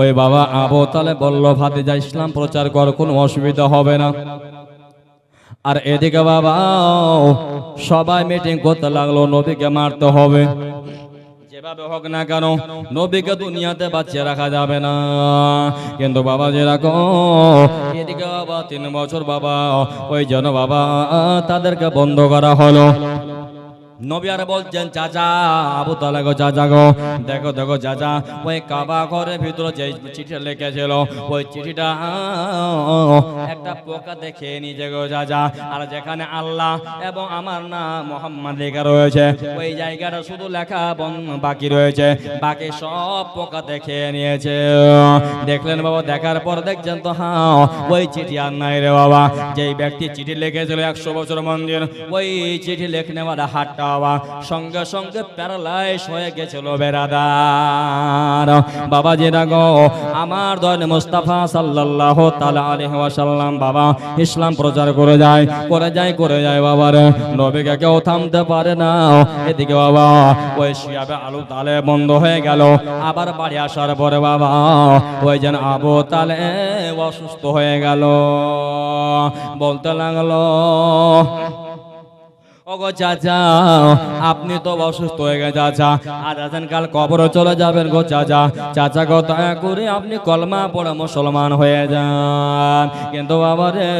ওই বাবা আবু তালে বলল, ভাতিজা, ইসলাম প্রচার কর, কোনো অসুবিধা হবে না। আর এদিকে বাবা, সবাই মিটিং করতে লাগল, নবীকে মারতে হবে। যেভাবে হোক না কেন, নবীকে দুনিয়াতে বাঁচিয়ে রাখা যাবে না। কিন্তু বাবা, যেরকম এদিকে বাবা, তিন বছর বাবা, ওই জন্য বাবা, তাদেরকে বন্ধ করা হলো। বলছেন, চাচা, আবু তালা গো, চাচা গো, দেখো দেখো, চাচা, ওই কাবা ঘরের ভিতরে যে চিঠিটা লিখেছিল, ওই চিঠিটা, একটা পোকা দেখে নিজে গো, চাচা। আর যেখানে আল্লাহ এবং আমার নাম মোহাম্মদ লেখা রয়েছে, ওই জায়গাটা শুধু লেখা বাকি রয়েছে। বাকি সব পোকা দেখে নিয়েছে। দেখলেন বাবা, দেখার পর দেখছেন তো হ্যাঁ ওই চিঠি আর নাই রে বাবা। যেই ব্যক্তি চিঠি লিখেছিল একশো বছর মন্দির, ওই চিঠি লেখনে নেওয়ার বাবা। সঙ্গে সঙ্গে প্যারালাইস হয়ে গেছিল বেড়াদার বাবা যেটা গো আমার দয়াল মুস্তাফা সাল্লাল্লাহু তাআলা আলাইহি ওয়াসাল্লাম, বাবা, ইসলাম প্রচার করে যায় করে যায় করে যায় বাবার। নবীকে কেউ থামতে পারে না। এদিকে বাবা ওই শিয়াবে আলু তালে বন্ধ হয়ে গেল। আবার বাড়ি আসার পরে বাবা, ওই যেন আবু তালে অসুস্থ হয়ে গেল। বলতে লাগল আপনি তো অসুস্থ হয়ে গেছে চাচা। আছেন কাল চলে যাবেন গো চাচা। চাচা গো, দয়া করে আপনি কলমা পড়ে মুসলমান হয়ে যান। কিন্তু বাবা রে,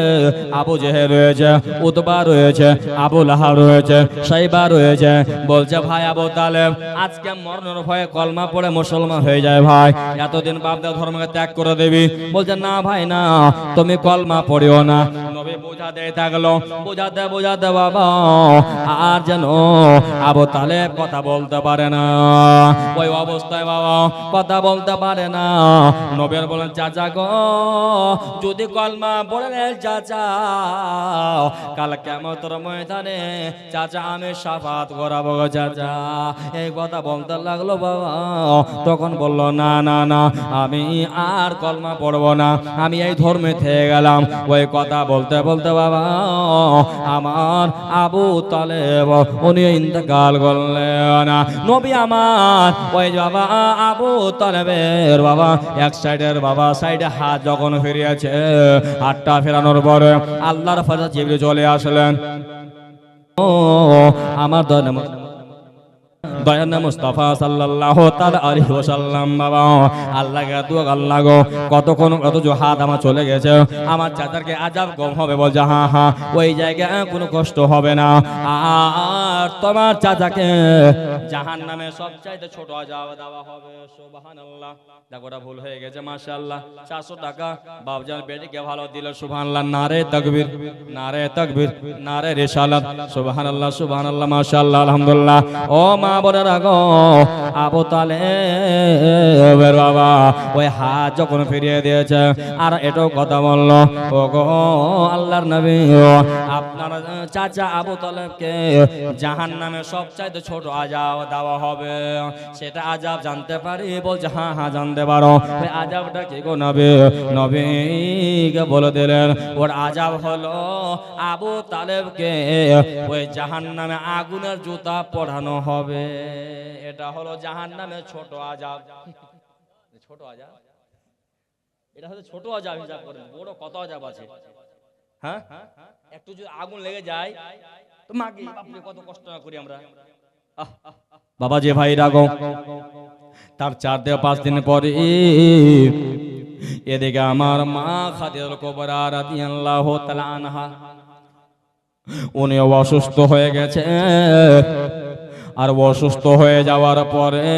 আবু জেহে রয়েছে, উতবা রয়েছে, আবু লাহা রয়েছে, সাইবা রয়েছে। বলছে, ভাই আবু আজকে মরণের ভয়ে কলমা পড়ে মুসলমান হয়ে যায় ভাই। এতদিন বাপদা ধর্মকে ত্যাগ করে দেবি। বলছে, না ভাই, না, তুমি কলমা পড়িও না। বোঝাতে বোঝাতে বাবা, আর যেন আবু তালেব কথা বলতে পারে না। ওই অবস্থায় বাবা কথা বলতে পারে না। নবীর বলেন, চাচা গো, যদি কলমা পড়ে চাচা, কাল কেমতর ময়দানে চাচা আমি সাফাত করাবো চাচা। এই কথা বলতে লাগল বাবা। তখন বলল, না না না, আমি আর কলমা পড়ব না। আমি এই ধর্মে থেকে গেলাম। ওই কথা বলতে বলতে বাবা, আমার আবু তালেব, উনি ইন্তকাল করলেন। নবী আমার, ওই বাবা, আবু তালেবের বাবা, এক সাইডের বাবা, সাইডে হাত যখন ফিরিয়েছে, হাতটা ফেরানোর পরে আল্লাহর ফাজা জিবরি চলে আসলেন। ও, আমার দয়াল দয়ান মুস্তাফা সাল্লাল্লাহু তাআলা বাবা। আল্লাহ গে আল্লাহ গো, কতক্ষণ কত হাত আমার চলে গেছে। আমার চাচারকে আজাব কম হবে, বলছে হ্যাঁ হ্যাঁ ওই জায়গায় কোনো কষ্ট হবে না। আর তোমার চাচাকে জাহান্নামে সবচাইতে ছোট আজাব দেওয়া হবে, সুবহানাল্লাহ। ভুল হয়ে গেছে, মাশাআল্লাহ। 400 টাকা বাবজান বেটিকে ভালো দিল, সুবহানাল্লাহ। নারে তাকবীর নারে তাকবীর, নারে রিসালাত সুবহানাল্লাহ সুবহানাল্লাহ, মাশাআল্লাহ, আলহামদুলিল্লাহ। ও মা বোনেরা ফিরিয়ে দিয়েছে, আর এটাও কথা বলল গো আল্লাহর নবী, আপনার চাচা আবু তালেবকে জাহান নামে সবচাইতে ছোট আজাব দেওয়া হবে। সেটা আজাব জানতে পারি? বলছে হ্যাঁ হ্যাঁ জানতে পারো। আজাবটা কি গো নবী? নবীকে বলে দিলেন, ওর আজাব হলো আবু তালেবকে ওই জাহান নামে আগুনের জুতা পড়ানো হবে। এটা হলো জাহান নামে ছোট আজাব ছোট আজাব এটা হচ্ছে ছোট আজাব হিসাব করেন, বড় কত আজাব আছে? হ্যাঁ? একটু যদি আগুন লেগে যায়, তো মাকে কত কষ্ট না করি আমরা। বাবা যে ভাই রাগো, তার চার দেওয়া পাঁচ দিন পরে এদিকে আমার মা খাদিজাতুল কুবরা রাদিয়াল্লাহু তাআলা আনহা, উনিও অসুস্থ হয়ে গেছে। আর অসুস্থ হয়ে যাওয়ার পরে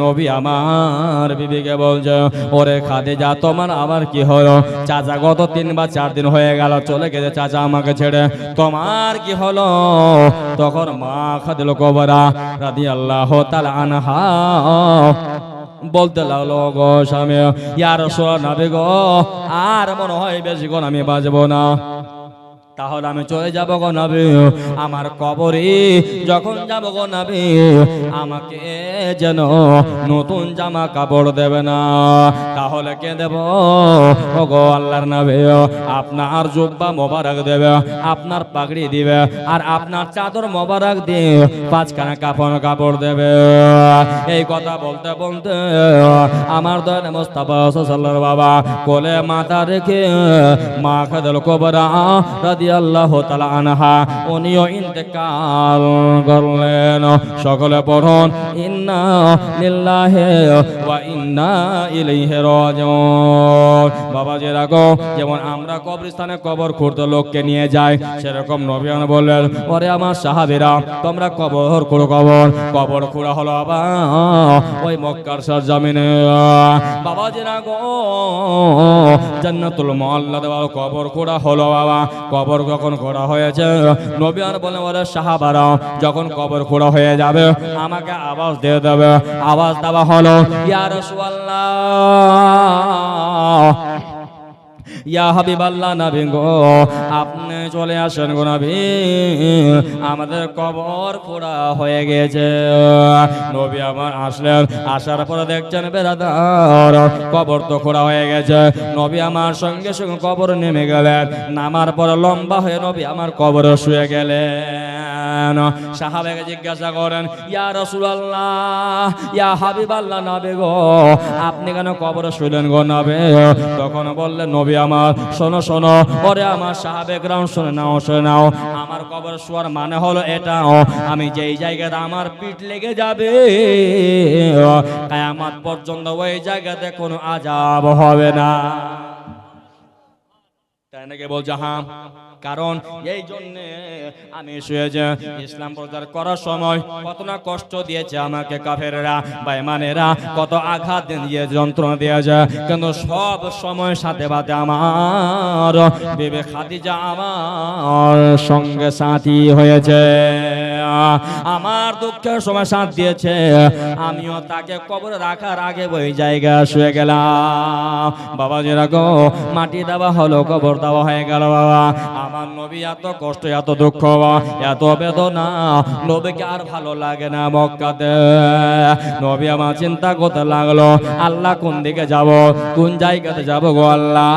নবী আমার বিবিকে বলছে, ওরে খাদে যা তোমার আবার কি হলো? চাচা, গত তিন বা চার দিন হয়ে গেল, চলে গেছে চাচা আমাকে ছেড়ে। তোমার কি হলো? তখন মা খাদিল কবরা রাধি আল্লাহ তাল আনহা বলতে লাগল গো স্বামী, ইয়ার নাবে গো আর মনে হয় বেশিক্ষণ আমি বাজবো না। তাহলে আমি চলে যাব গো নবী। আমার কবরে যখন যাব গো নবী, আমাকে যেন নতুন জামা কাপড় দেবে না। তাহলে কে দেব? ও গো আল্লাহর নবী, আপনার জুব্বা মোবারক দেবে, আপনার পাগড়ি দিবে, আর আপনার চাদর মোবারক দিয়ে পাঁচখানা কাপড় কাপড় দেবে। এই কথা বলতে বলতে আমার দয়াল মোস্তাফা সাল্লাল্লাহু বাবা কোলে মাথা রেখে মা খাদল কবরা সকলে বাবা যে রাগো যেমন আমরা কবরস্থানে কবর খুঁড়তে লোককে নিয়ে যাই, সেরকম নবীন বললেন, ওরে আমার সাহাবীরা, তোমরা কবর খুঁড়ো কবর। কবর খুঁড়া হলো আবার ওই মক্কার সরজমিনে। বাবা যে রাগো জান্নাতুল মোহাল্লা দেওয়া কবর খোঁড়া হলো বাবা, কবর যখন খোঁড়া হয়েছে? নবী আর বলে বলে সাহাবারা, যখন কবর খোঁড়া হয়ে যাবে, আমাকে আওয়াজ দিয়ে দেবে। আওয়াজ দেওয়া হলো, ইয়া রাসূলুল্লাহ। ইয়া হাবিবাল্লাহ নবী গো, আপনি চলে আসেন গো নবী। আমাদের কবর পোড়া হয়ে গেছে। নবী আমার আসলেন, আসার পরে দেখছেন বেড়াদার কবর তো খোড়া হয়ে গেছে। নবী আমার সঙ্গে সঙ্গে কবর নেমে গেলেন। নামার পরে লম্বা হয়ে নবী আমার কবর শুয়ে গেলেন। সাহাবেকে জিজ্ঞাসা করেন, ইয়া রাসূলুল্লাহ, ইয়া হাবিবাল্লাহ নবী গো, আপনি কেন কবরে শুলেন গো নবী? তখন বললেন নবী আমার, শোনো শোনো ওরে আমার সাহাবেক রাম শুনে নাও শুনে নাও, আমার কবর শোয়ার মানে হলো এটা আমি যেই জায়গাতে আমার পিঠ লেগে যাবে, কায়ামাত পর্যন্ত ওই জায়গাতে কোনো আজাব হবে না। তাই নাকি বলছে হ্যাঁ কারণ এই জন্যে আমি শুয়েছে। ইসলাম প্রচার করার সময় কত না কষ্ট দিয়েছে আমাকে কাফেররা, বেঈমানেরা, কত আঘাত দিয়ে যন্ত্রণা দিয়েছে। কিন্তু সব সময় সাথে বাদে আমার, বিবে খাদিজা আমার সঙ্গে সাথী হয়েছে। আমার দুঃখের সময় সাথ দিয়েছে। আমিও তাকে কবরে রাখার আগে ওই জায়গা শুয়ে গেলাম। বাবা যেরকম মাটি দেওয়া হলো, কবর দেওয়া হয়ে গেল বাবা। আমার নবী এত কষ্ট, এত দুঃখ এত বেদনা। নবীকে আর ভালো লাগে না মক্কাতে। নবী আমার চিন্তা করতে লাগল, আল্লাহ কোন দিকে যাব, কোন জায়গাতে যাব গো আল্লাহ?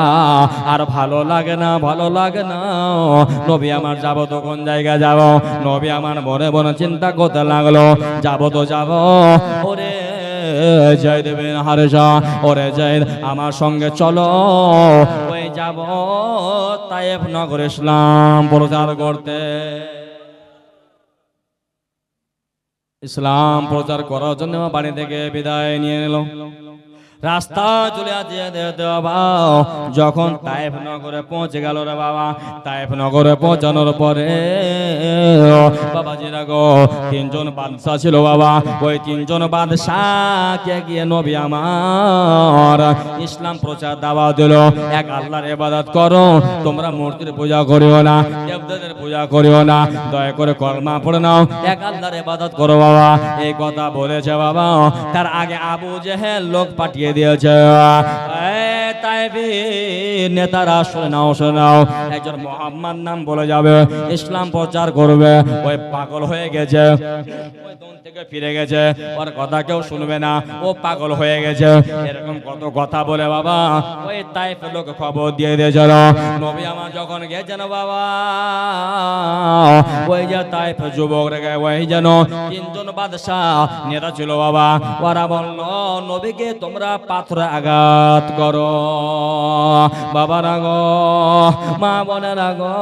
আর ভালো লাগে না, ভালো লাগে না। নবী আমার যাব তো কোন জায়গায় যাব? নবী আমার মনে মনে চিন্তা করতে লাগল। যাব তো যাব। ওরে জয় দেবেন হারেশা। ওরে জয় আমার সঙ্গে চলো। ওই যাব তাইফ নগর ইসলাম প্রচার করতে। ইসলাম প্রচার করার জন্য বাড়ি থেকে বিদায় নিয়ে নিল। রাস্তা চলে বাবা। যখন তাইফ নগরে পৌঁছে গেল রে বাবা তাইফ নগরে পৌঁছানোর পরে বাবা গো, তিনজন বাদশাহ ছিল বাবা। ওই তিনজন বাদশাহকে গিয়ে নবী আমার ইসলাম প্রচার দাওয়া দিল। এক আল্লাহর ইবাদত করো, তোমরা মূর্তির পূজা করিও না দেবদেবের পূজা করিও না, দয়া করে কলমা পড়ে নাও। এক আল্লাহর ইবাদত করো বাবা। এই কথা বলেছে বাবা। তার আগে আবু জেহেল লোক পাঠিয়ে দিয়েছে এ তাইফি নেতারা শোনাও শোনাও একজন মোহাম্মদ নাম বলে যাবে, ইসলাম প্রচার করবে। ওই পাগল হয়ে গেছে। ফিরে গেছে। ওর কথা কেউ শুনবে না। ও পাগল হয়ে গেছে। এরকম কত কথা বলে বাবা। ওই তাইফ লোক খবর দিয়ে দিয়েছিল নবী আমার যখন গেছেন বাবা, ওই যে তাইফ যুবক রেখে ওই যেন তিনজন বাদশাহ নেতা ছিল বাবা। ওরা বলল, নবীকে তোমরা পাথরে আঘাত করো। বাবা রাগো মা বোনের রাগো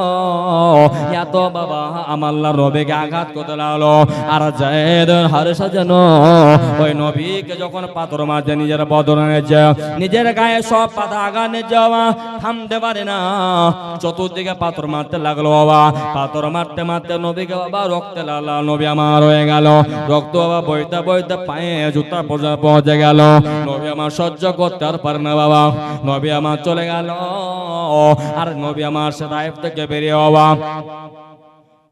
এত বাবা আমাল্লা নবীকে আঘাত করতে লাগল। আর জায়েদ হারেসা যেন ওই নবীকে যখন পাথর মারছে, নিজের বদনে নিজের গায়ে সব পাতা আগানে যাওয়া থামতে পারে না। চতুর্দিকে পাথর মারতে লাগল, বাবা, পাথর মারতে মারতে নবীকে বাবা রক্তে লাগল, নবী আমার হয়ে গেল। রক্ত বাবা বইতে বইতে পায়ে জুতা পর্যন্ত পৌঁছে গেল। নবী আমার সহ্য করতে আর পারে না, বাবা। নবী আমার চলে গেল। আর নবী আমার সে তাইফ থেকে বেরিয়ে বাবা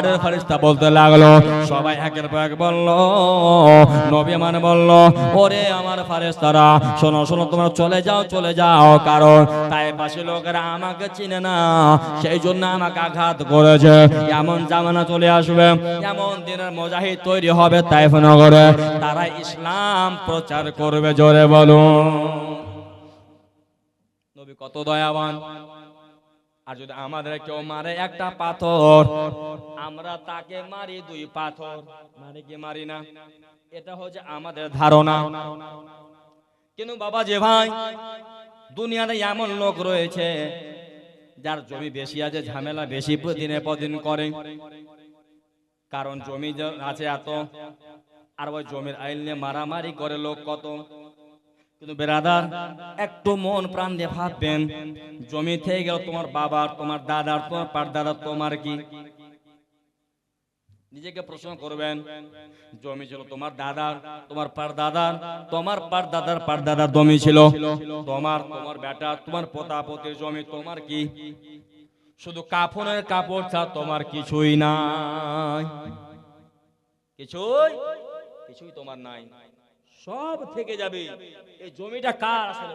পাহাড়ের ফারিস্তা বলতে লাগল, সবাই একের পর এক বলল, নবী মান বলল, ওরে আমার ফারিস্তারা শোনো শোনো, তোমরা চলে যাও চলে যাও, কারণ তাইফাসী লোকেরা আমাকে চিনে না সেই জন্য আমাকে আঘাত করেছে। এমন জামানা চলে আসবে, এমন দিনের মুজাহিদ তৈরি হবে তাইফ নগরে তারা ইসলাম প্রচার করবে, জোরে বলুন। নবী কত দয়াবান। আর যদি আমাদের কেউ মারে একটা পাথর, আমরা তাকে মারি দুই পাথর। মারি কি মারি না? এটা হচ্ছে আমাদের ধারণা। কিন্তু বাবা যে ভাই, দুনিয়াতে এমন লোক রয়েছে, যার জমি বেশি আছে, ঝামেলা বেশি দিনে পদিন করে। কারণ জমি আছে এত, আর ওই জমির আইন নিয়ে মারামারি করে লোক কত। কিন্তু বেরাদার, একটু মন প্রাণ দিয়ে ভাববেন, জমি থেকে গেল তোমার বাবার, তোমার দাদার, তোমার তোমার কি? নিজেকে প্রশ্ন করবেন, জমি ছিল তোমার দাদার, তোমার পারদাদার তোমার পারদাদার পারদাদার জমি ছিল, তোমার তোমার বেটা, তোমার পোতাপতির জমি, তোমার কি? শুধু কাফনের কাপড় ছাড়া তোমার কিছুই নাই। কিছুই? কিছুই তোমার নাই। সব থেকে যাবে। এই জমিটা কার আসলে?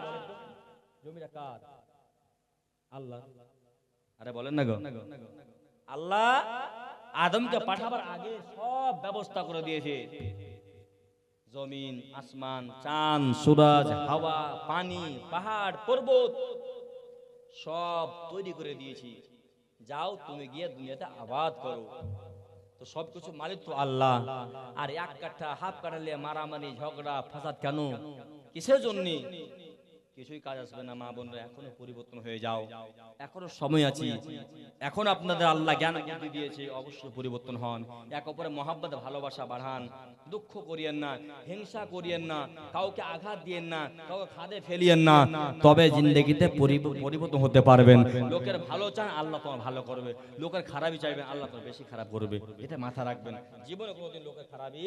জমিটা কার? আল্লাহ। আরে বলেন না গো। আল্লাহ আদমকে পাঠাবার আগে সব ব্যবস্থা করে দিয়েছে। জমিন, আসমান, চাঁদ, সুরজ, হাওয়া, পানি, পাহাড়, পর্বত সব তৈরি করে দিয়েছি। যাও তুমি গিয়ে দুনিয়াতে আবাদ করো। সবকিছু মালিক তো আল্লাহ। আর এক কাঠা, হাফ কাঠা মারামারি, ঝগড়া, ফাসাদ কেন? কিসের জন্য? কিছুই কাজ আসবে না মা বোনরা এখনও পরিবর্তন হয়ে যাও। এখনও সময় আছে। এখন আপনাদের আল্লাহ জ্ঞান বুদ্ধি দিয়েছে অবশ্যই পরিবর্তন হন। এক অপরে মহাব্বত ভালোবাসা বাড়ান। দুঃখ করিয়েন না হিংসা করিয়েন না কাউকে আঘাত দিয়েন না কাউকে খাদে ফেলিয়েন না। তবে জিন্দগিতে পরিবর্তন হতে পারবেন। লোকের ভালো চান আল্লাহ তোমার ভালো করবে। লোকের খারাপই চাইবেন আল্লাহ তোমার বেশি খারাপ করবে। এটা মাথা রাখবেন। জীবনে কোনোদিন লোকের খারাপই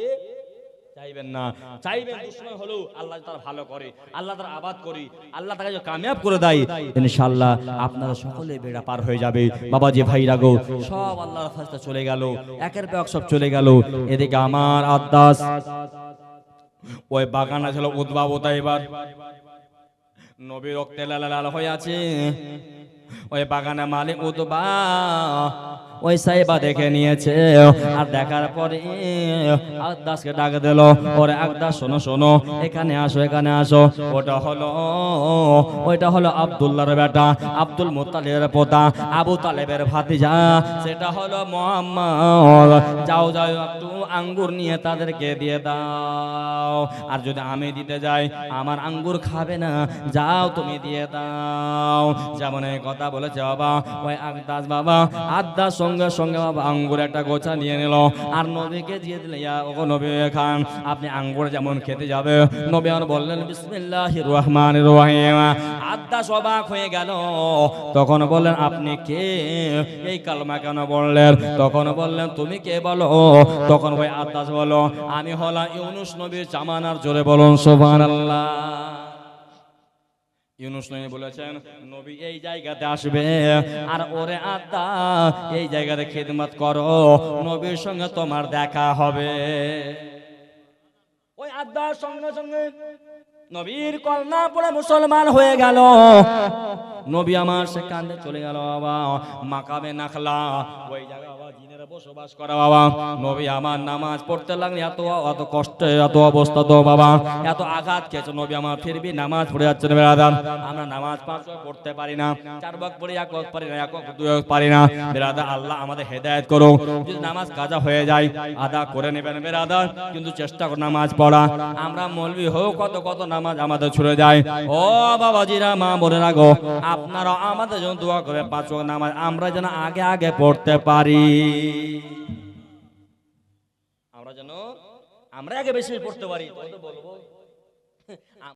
চাইবেন না। চাইবেন দুশ্মন হলেও আল্লাহ তার ভালো করে, আল্লাহ তার আবাদ করি, আল্লাহ তাকে যদি কামিয়াব করে দেয়, ইনশাআল্লাহ আপনারা সকলে বেড়া পার হয়ে যাবে। বাবা যে ভাইরা গো, সব আল্লাহর ফাস্তা চলে গেল, একের পর এক সব চলে গেল। এদিকে আমার আদাস, ওই বাগান ছিল উদ্ভাবতা এবার। নবী রক্তে লাল লাল হয়ে আছে। ওই বাগানে মালিক উদ্বা ওই সাইবা দেখে নিয়েছে। আর দেখার পরে আকদাসকে ডাক দিল ওরে আকদাস শোনো শোনো এখানে আসো এখানে আসো। ওটা হলো ওইটা হলো আব্দুল্লাহর বেটা আব্দুল মুত্তালিবের পোতা আবু তালেবের ভাতিজা। সেটা হলো মোহাম্মদ। যাও যাও একটু আঙ্গুর নিয়ে তাদেরকে দিয়ে দাও। আর যদি আমি দিতে যাই আমার আঙ্গুর খাবে না। যাও তুমি দিয়ে দাও। যেমন এই কথা বলেছে বাবা ওই আকদাস বাবা আদাস সঙ্গে সঙ্গে বাবা আঙ্গুর একটা গোছা নিয়ে নিল। আর নবীকে দিয়ে দিলে, ইয়া ও নবী খান, আপনি আঙ্গুর যেমন খেতে যাবে। নবী আর বললেন, বিসমিল্লাহির রহমানির রহিম। আদাস অবাক হয়ে গেল। তখন বললেন, আপনি কে? এই কালমা কেন বললেন? তখন বললেন, তুমি কে বলো? তখন ওই আদাস বলো আমি হলাম ইউনুস নবীর জামানার জোরে বলুন, সুবহানাল্লাহ। ইউনুস নবী বলেছেন, নবী এই জায়গাতে আসবে আর ওরে এই জায়গাতে করো, নবীর সঙ্গে তোমার দেখা হবে। ওই আদার সঙ্গে সঙ্গে নবীর কলমা পড়ে মুসলমান হয়ে গেল। নবী আমার সেখানে চলে গেল, বাবা, মাকামে নাখলা। ওই জায়গা বাবা জিনের বসবাস করা বাবা। নবী আমার নামাজ পড়তে লাগলে এত এত কষ্ট, এত অবস্থা তো বাবা। এত আঘাত নবী আমার, ফিরবি নামাজ পড়ে যাচ্ছে না বেড়াদার আমরা নামাজ পাঁচ পড়তে পারি না, চার পড়ি এক পারি না, এক দুই পারি না। বেড়াদা আল্লাহ আমাদের হেদায়েত করো যদি নামাজ কাজা হয়ে যায়, আদা করে নেবেন কিন্তু চেষ্টা করো নামাজ পড়া। আমরা মলবি হোক, কত কত নামাজ আমাদের ছুড়ে যায়। ও বাবাজিরা, মা বলে রাখো আপনারা আমাদের জন্য দোয়া করে পাঁচ নামাজ। আমরা যেন আগে আগে পড়তে পারি। আমরা যেন আমরা আগে বেশি পড়তে পারি তো বলব।